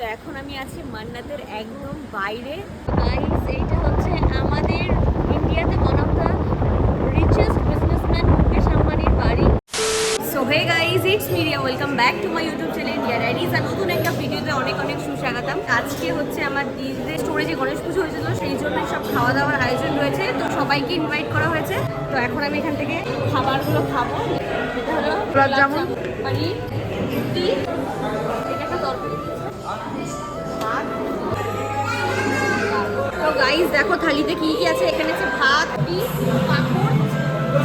তো এখন আমি আছি মান্নাতের একদম বাইরে। গাইস এইটা হচ্ছে আমাদের ইন্ডিয়াতে one of the richest businessman Mukesh আম্বানির বাড়ি। So hey guys it's media welcome back to my YouTube channel India diaries আর নতুন একটা ভিডিওতে অনেক অনেক সুস্বাগতম। আজকে হচ্ছে আমার দিদিদের স্টোরে যে গণেশ পুজো হয়েছিল সেই জন্য সব খাওয়া দাওয়ার আয়োজন রয়েছে। তো সবাইকে ইনভাইট করা হয়েছে। তো এখন আমি এখান থেকে খাবারগুলো খাব। এটা হলো জামুন। পানির গাইস দেখো থালিতে কি কি আছে? এখানে আছে ভাত পাঁপড়,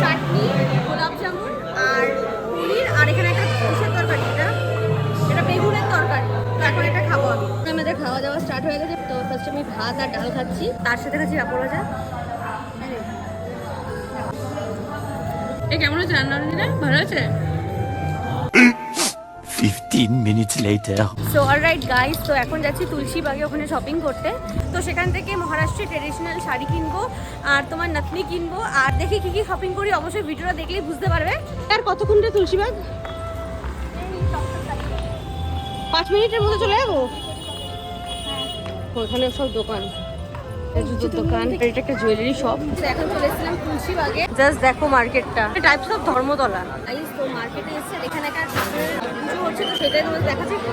চাটনি, গোলাপ জামুন আর পনির আর এখানে একটা কিসের তরকারি, এটা? এটা বেগুনের তরকারি। তো এখন এটা খাব আমি। আমাদের খাওয়া দাওয়া স্টার্ট হয়ে গেছে, তো ফার্স্ট আমি ভাত আর ডাল খাচ্ছি। তার সাথে খাচ্ছি পাঁপড় ভাজা। এ কেমন হচ্ছে রান্না ভালো আছে 15 minutes later. So alright guys তো এখন যাচ্ছি তুলসী বাগে ওখানে শপিং করতে। তো সেখান থেকে মহারাষ্ট্রের ট্রেডিশনাল শাড়ি কিনবো আর তোমার নাতনি কিনবো আর দেখি কি কি শপিং করি। অবশ্যই ভিডিওটা দেখলেই বুঝতে পারবে। আর কতক্ষণ রে তুলসী বাগ? পাঁচ মিনিটের মধ্যে চলে যাব? ওখানে সব দোকান। জুতোর দোকান এটা একটা জুয়েলারি শপ এখন চলে জাস্ট দেখো মার্কেটটা টাইপস অফ ধর্মতলা। তো মার্কেটে এসেছে এখানে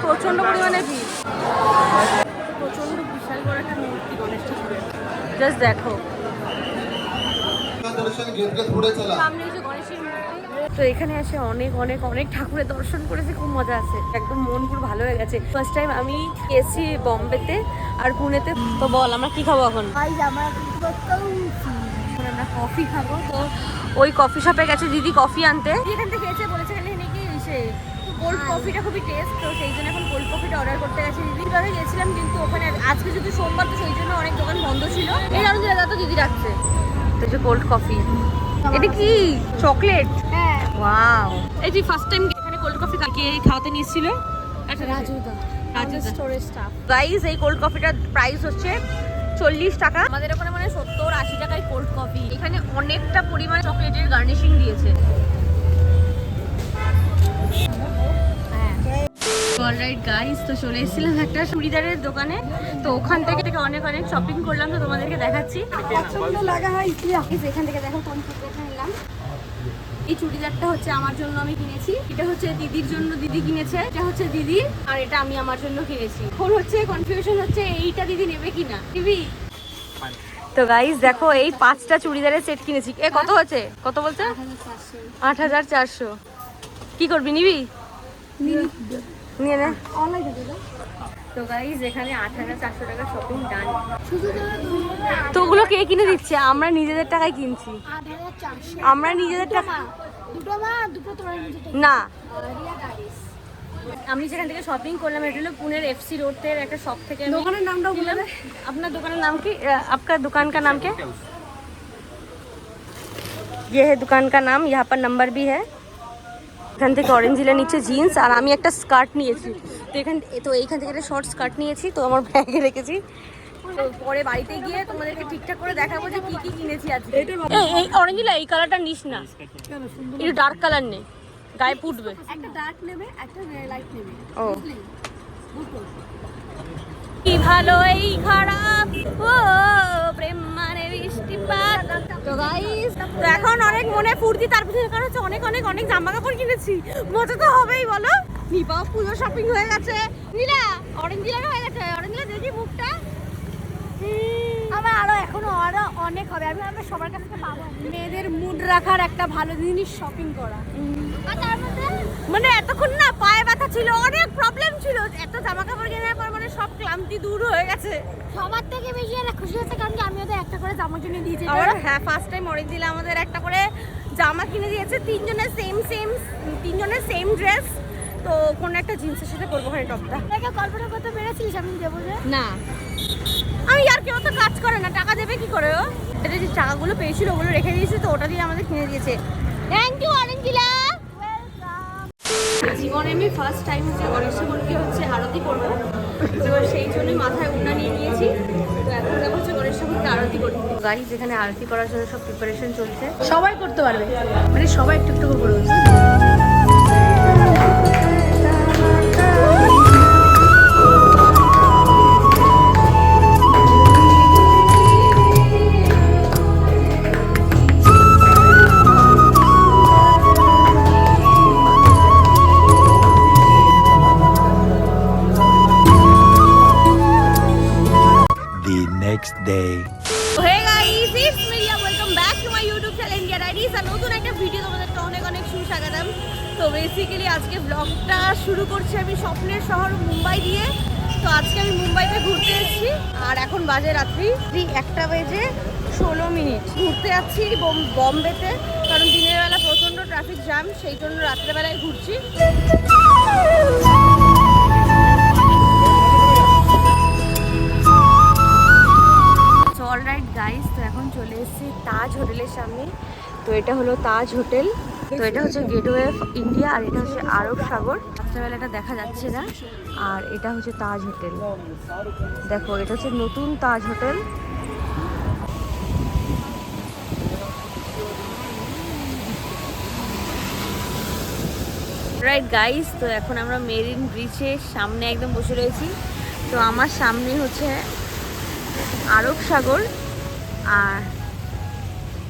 প্রচণ্ড পরিমাণে প্রচণ্ড জাস্ট দেখো। তো এখানে এসে অনেক অনেক অনেক ঠাকুরের দর্শন করেছি খুব মজা আছে। একদম মন পুরো ভালো হয়ে গেছে। ফার্স্ট টাইম আমি এসেছি বম্বেতে আর পুনেতে। তো বল আমরা কি খাব এখন? আমরা কফি খাব। তো ওই কফি শপে গেছে দিদি কফি আনতে। এখান থেকে এসে বলেছে এখানে নাকি সে কোল্ড কফিটা খুবই টেস্ট তো সেই জন্য এখন কোল্ড কফিটা অর্ডার করতে গেছে দিদির গেছিলাম কিন্তু ওখানে আজকে যদি সোমবার তো সেই জন্য অনেক দোকান বন্ধ ছিল। এই কারণে দাদা তো দিদি রাখছে তো যে কোল্ড কফি এটা কি? চকলেট ওয়াও এই যে ফার্স্ট টাইম এখানে কোল্ড কফি কে খাওয়াতে নিয়েছিল? রাজুদা। গাইস এই কোল্ড কফিটার প্রাইস হচ্ছে চল্লিশ টাকা। আমাদের ওখানে মানে সত্তর আশি টাকায় কোল্ড কফি এখানে অনেকটা পরিমাণে চকলেটের গার্নিশিং দিয়েছে। অলরাইট গাইস তো চলে এসেছিলাম একটা চুড়িদারের দোকানে। তো ওখান থেকে থেকে অনেক অনেক শপিং করলাম তো তোমাদেরকে দেখাচ্ছি। পছন্দ লাগা হয় এখান থেকে দেখো কোন নিলাম এই চুড়িদারটা হচ্ছে আমার জন্য আমি কিনেছি। এটা হচ্ছে দিদির জন্য দিদি কিনেছে। এটা হচ্ছে দিদি আর এটা আমি আমার জন্য কিনেছি। এখন হচ্ছে কনফিউশন হচ্ছে এইটা দিদি নেবে কিনা? দিবি তো গাইস দেখো এই পাঁচটা চুড়িদারের সেট কিনেছি। এ কত হচ্ছে? কত বলছে? আট হাজার চারশো। কি করবি নিবি? নিয়ে নে। তো গাইস এখানে আট হাজার চারশো টাকা শপিং ডান শুধু তো ওগুলো কে কিনে দিচ্ছে আমরা নিজেদের টাকায় কিনছি আট হাজার চারশো আমরা নিজেদের টাকা দুটো মা দুটো তোমার নিজের না রিয়া গাড়িস আমি যেখান থেকে শপিং করলাম এটা হলো পুনের এফসি রোডের একটা শপ থেকে আমি দোকানের নামটাও বলে দে আপনার দোকানের नाम की अ, आपका दुकान का नाम क्या ये है दुकान का नाम यहाँ पर नंबर भी है এখান থেকে অরেঞ্জ জিলের নিচে জিন্স আর আমি একটা স্কার্ট নিয়েছি তো এখান তো এইখান থেকে একটা শর্ট স্কার্ট নিয়েছি তো আমার ব্যাগে রেখেছি তো পরে বাড়িতে গিয়ে তোমাদেরকে ঠিকঠাক করে দেখাবো যে কি কি কিনেছি আজকে। এই এই অরেঞ্জ এই কালারটা নিস না। কেন? একটু ডার্ক কালার নেই গায়ে ফুটবে। একটা ডার্ক নেবে একটা লাইট নেবে। ও। কি ভালো এই খারাপ ও প্রেম মানে বৃষ্টিপাত তো গাইস তো এখন অনেক মনে ফুর্তি তার পিছনে কারণ হচ্ছে অনেক অনেক অনেক জামা কাপড় কিনেছি। মজা তো হবেই বলো। নিপা পুজো শপিং হয়ে গেছে। নীলা অরেঞ্জ হয়ে গেছে অরেঞ্জ দেখি মুখটা আমার আরও এখনও আরও অনেক হবে। আমি আমরা সবার কাছ থেকে পাবো। মেয়েদের মুড রাখার একটা ভালো জিনিস শপিং করা। আর মানে এতক্ষণ না পায়ে ব্যথা ছিল অনেক প্রবলেম ছিল। এত জামা কাপড় কেনার পর মানে সব ক্লান্তি দূর হয়ে গেছে। সবার থেকে বেশি একটা খুশি হচ্ছে কারণ কি আমি ওদের একটা করে জামা কিনে দিয়েছি। আমরা হ্যাঁ ফার্স্ট টাইম অরেঞ্জ দিলে আমাদের একটা করে জামা কিনে দিয়েছে। তিনজনের সেম সেম তিনজনের সেম ড্রেস তো কোন একটা জিন্সের সাথে করব ওখানে টপটা। কল্পনা করতে পেরেছিলিস আমি দেবো যে? না। আমি আর কেউ তো কাজ করে না টাকা দেবে কি করে ও? এটা যে টাকাগুলো পেয়েছিল ওগুলো রেখে দিয়েছে তো ওটা দিয়ে আমাদের কিনে দিয়েছে। থ্যাংক ইউ অরেঞ্জিলা। জীবনে আমি ফার্স্ট টাইম হচ্ছে গণেশ ঠাকুরকে হচ্ছে আরতি করব। তো সেই জন্যই মাথায় উন্না নিয়ে নিয়েছি। তো এখন যাব হচ্ছে গণেশ ঠাকুরকে আরতি করতে। গাড়ি যেখানে আরতি করার জন্য সব প্রিপারেশন চলছে। সবাই করতে পারবে। মানে সবাই একটু একটু করে করবে আর নতুন একটা ভিডিও তোমাদেরকে অনেক অনেক সুস্বাগতম। তো বেসিক্যালি আজকে ব্লগটা শুরু করছি আমি স্বপ্নের শহর মুম্বাই দিয়ে। তো আজকে আমি মুম্বাইতে ঘুরতে এসেছি। আর এখন বাজে রাত্রি একটা বেজে ষোলো মিনিট। ঘুরতে যাচ্ছি বম- বম্বেতে, কারণ দিনের বেলা প্রচণ্ড ট্রাফিক জ্যাম সেই জন্য রাত্রেবেলায় ঘুরছি। অলরাইট গাইস তো এখন চলে এসেছি তাজ হোটেলের সামনে। তো এটা হলো তাজ হোটেল। তো এটা হচ্ছে গেটওয়ে অফ ইন্ডিয়া আর এটা হচ্ছে আরব সাগর। রাত্রেবেলাটা দেখা যাচ্ছে না। আর এটা হচ্ছে তাজ হোটেল। দেখো, এটা হচ্ছে নতুন তাজ হোটেল। রাইট গাইস তো এখন আমরা মেরিন ব্রিজের সামনে একদম বসে রয়েছি। তো আমার সামনে হচ্ছে আরব সাগর। আর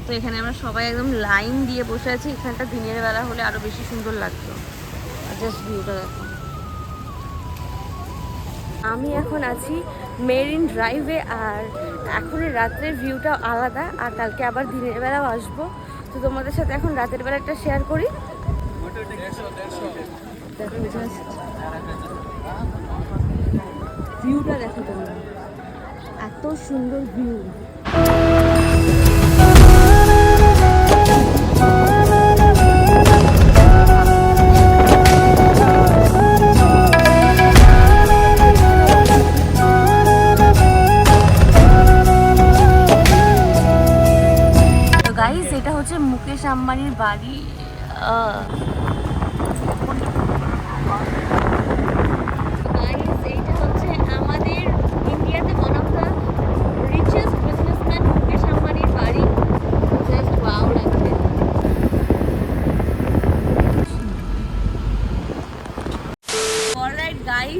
তো এখানে আমরা সবাই একদম লাইন দিয়ে বসে আছি। এখানটা দিনের বেলা হলে আরও বেশি সুন্দর লাগতো। জাস্ট ভিউটা দেখো। আমি এখন আছি মেরিন ড্রাইভে আর এখন রাত্রের ভিউটা আলাদা আর কালকে আবার দিনের বেলাও আসব। তো তোমাদের সাথে এখন রাতের বেলাটা শেয়ার করি। ভিউটা দেখো তোমরা। এত সুন্দর ভিউ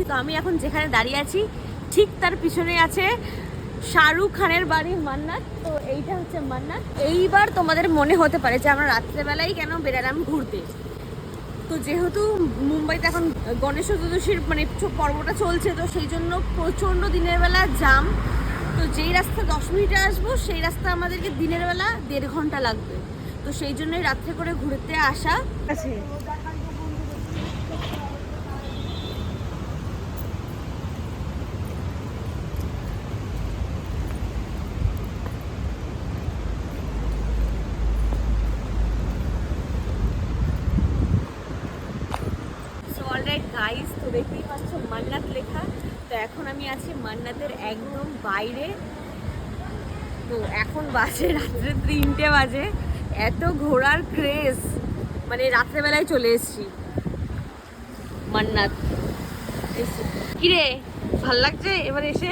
তো আমি এখন যেখানে দাঁড়িয়ে আছি ঠিক তার পিছনে আছে শাহরুখ খানের বাড়ি মান্নাত। তো এইটা হচ্ছে মান্নাত। এইবার তোমাদের মনে হতে পারে যে আমরা রাত্রেবেলাই কেন বেরালাম ঘুরতে? তো যেহেতু মুম্বাইতে এখন গণেশ চতুর্দশীর মানে পর্বটা চলছে, তো সেই জন্য প্রচণ্ড দিনের বেলা জাম। তো যেই রাস্তা দশ মিনিটে আসব, সেই রাস্তা আমাদেরকে দিনের বেলা দেড় ঘণ্টা লাগবে। তো সেই জন্যই রাত্রে করে ঘুরতে আসা। আছে সো অলরাইট গাইস তো দেখতেই পাচ্ছ মান্নাত লেখা তো এখন আমি আছি মান্নাতের একদম বাইরে। তো এখন বাজে রাত্রে তিনটে বাজে। এত ঘোরার ক্রেজ মানে রাত্রেবেলায় চলে এসছি। মান্নাত। কিরে, ভালো লাগছে এবার এসে?